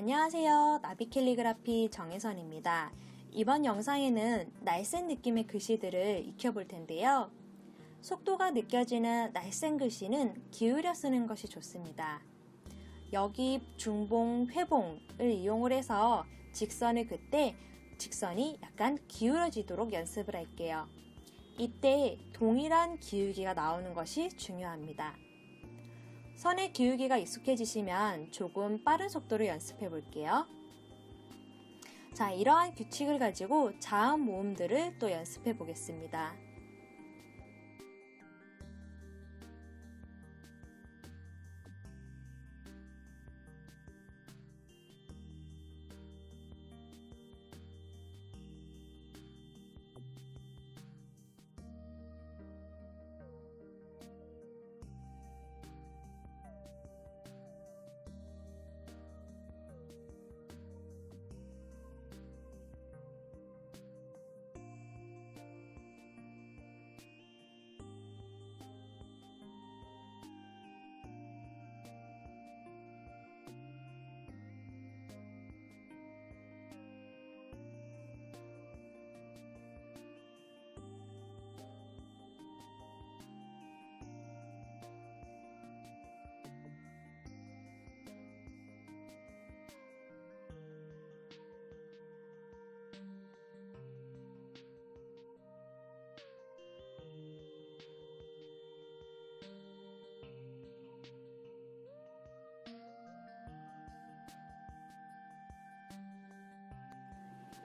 안녕하세요. 나비 캘리그라피 정혜선입니다. 이번 영상에는 날쌘 느낌의 글씨들을 익혀볼 텐데요. 속도가 느껴지는 날쌘 글씨는 기울여 쓰는 것이 좋습니다. 여기 중봉, 회봉을 이용을 해서 직선을 그때 직선이 약간 기울어지도록 연습을 할게요. 이때 동일한 기울기가 나오는 것이 중요합니다. 선의 기울기가 익숙해지시면 조금 빠른 속도로 연습해 볼게요. 자, 이러한 규칙을 가지고 자음 모음들을 또 연습해 보겠습니다.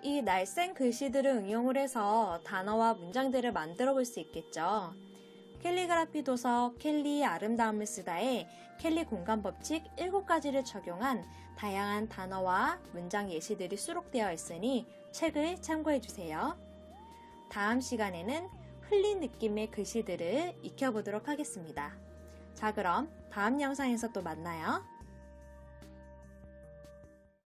이 날쌘 글씨들을 응용을 해서 단어와 문장들을 만들어 볼 수 있겠죠. 캘리그라피 도서 켈리의 아름다움을 쓰다에 켈리 공간 법칙 7가지를 적용한 다양한 단어와 문장 예시들이 수록되어 있으니 책을 참고해 주세요. 다음 시간에는 흘린 느낌의 글씨들을 익혀보도록 하겠습니다. 자, 그럼 다음 영상에서 또 만나요.